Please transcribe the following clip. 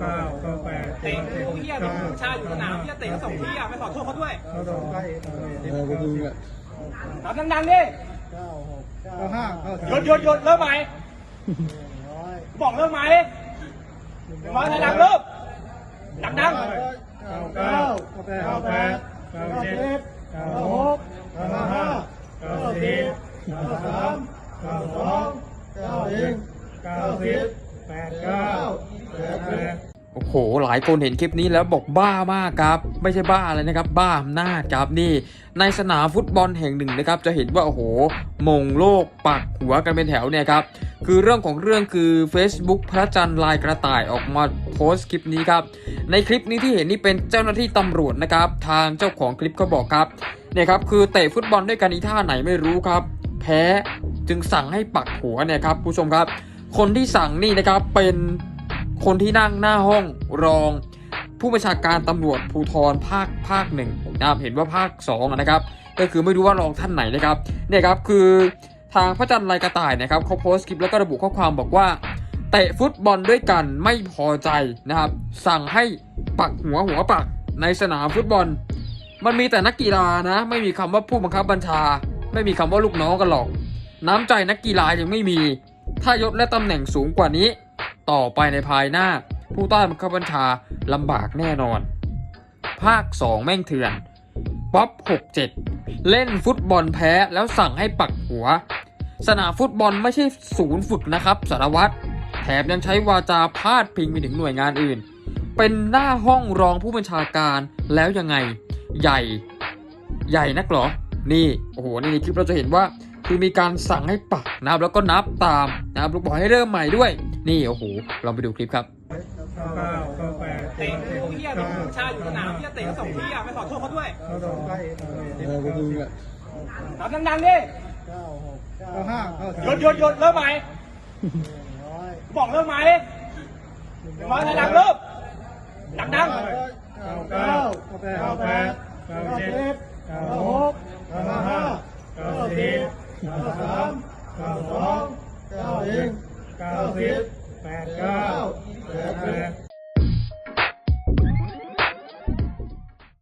เก้าเก้าแปดเตะพวกเฮียเป็นผู้ชายอยู่สนามเฮียเตะก็ส่งที่อะไม่ขอโทษเขาด้วยเก้าสองเก้าเออไปดูอะทำดังๆดิเก้าหกเก้าห้าเก้าหยุดหยุดหยุดเริ่มใหม่บอกเริ่มใหม่มาถอยหลังเริ่มดังเก้าเก้าเก้าแปดเก้าเจ็ดเก้าหกเก้าห้าเก้าสี่เก้าสามเก้าสองเก้าหนึ่งเก้าสิบแปดเก้า โอ้โห หลายคนเห็นคลิปนี้แล้วบอกบ้ามากครับ ไม่ใช่บ้าอะไรนะครับ บ้าอำนาจครับนี่ ในสนามฟุตบอลแห่งหนึ่งนะครับ จะเห็นว่าโอ้โห มงโลกปักหัวกันเป็นแถวเนี่ยครับ คือเรื่องของเรื่องคือ Facebook พระจันทร์ลายกระต่ายออกมาโพสต์คลิปนี้ครับ ในคลิปนี้ที่เห็นนี่เป็นเจ้าหน้าที่ตำรวจนะครับ ทางเจ้าของคลิปเขาบอกครับ เนี่ยครับ คือเตะฟุตบอลด้วยกันอีท่าไหนไม่รู้ครับ แพ้จึงสั่งให้ปักหัวเนี่ยครับผู้ชมครับ คนที่สั่งนี่นะครับเป็น คนที่นั่งหน้าห้องรอง ผู้บัญชาการตำรวจภูธรภาคภาคหนึ่งนะครับเห็นว่าภาคสองนะครับ ก็คือไม่รู้ว่ารองท่านไหนนะครับเนี่ยครับคือทางพระจันทร์ลายกระต่ายนะครับเขาโพสต์คลิปแล้วก็ระบุข้อความบอกว่าเตะฟุตบอลด้วยกันไม่พอใจนะครับ สั่งให้ปักหัวหัวปักในสนามฟุตบอล มันมีแต่นักกีฬานะ ไม่มีคำว่าผู้บังคับบัญชา ไม่มีคำว่าลูกน้องกันหรอก น้ำใจนักกีฬายังไม่มี ถ้ายศและตำแหน่งสูงกว่านี้ ต่อไปในภายหน้า ผู้ใต้บังคับบัญชาลำบากแน่นอน ภาค 2 แม่งเถื่อนป๊อป67 เล่นฟุตบอลแพ้แล้วสั่งให้ปักหัว สนามฟุตบอลไม่ใช่ศูนย์ฝึกนะครับสารวัตรแถมยังใช้วาจาพาดพิงไปถึงหน่วยงานอื่น เป็นหน้าห้องรองผู้บัญชาการแล้วยังไงใหญ่ ใหญ่นักหรอ นี่โอ้โหนี่ในคลิปเราจะเห็นว่าคือมีการสั่งให้ปักนะครับแล้วก็นับตามนะครับล้วบอกให้เริ่มใหม่ด้วย นี่โอ้โหลองไปดูคลิปครับเก้าเก้าเก้าแปดๆเตะพวกเฮียเป็นผู้ชายอยู่สนามเฮียเตะก็ส่งที่อะไม่ขอโทษเขาด้วยเก้าสองเก้าเออไปดูอะทำดังๆดิเก้าหกเก้าห้าเก้าหยุดหยุดหยุดเริ่มใหม่บอกเริ่มใหม่มาถอยหลังเริ่มดังเก้าเก้าเก้าแปดเก้าเจ็ดเก้าหกเก้าห้าเก้าสี่เก้าสามเก้าสองเก้าหนึ่ง เก้าสิบแปดเก้า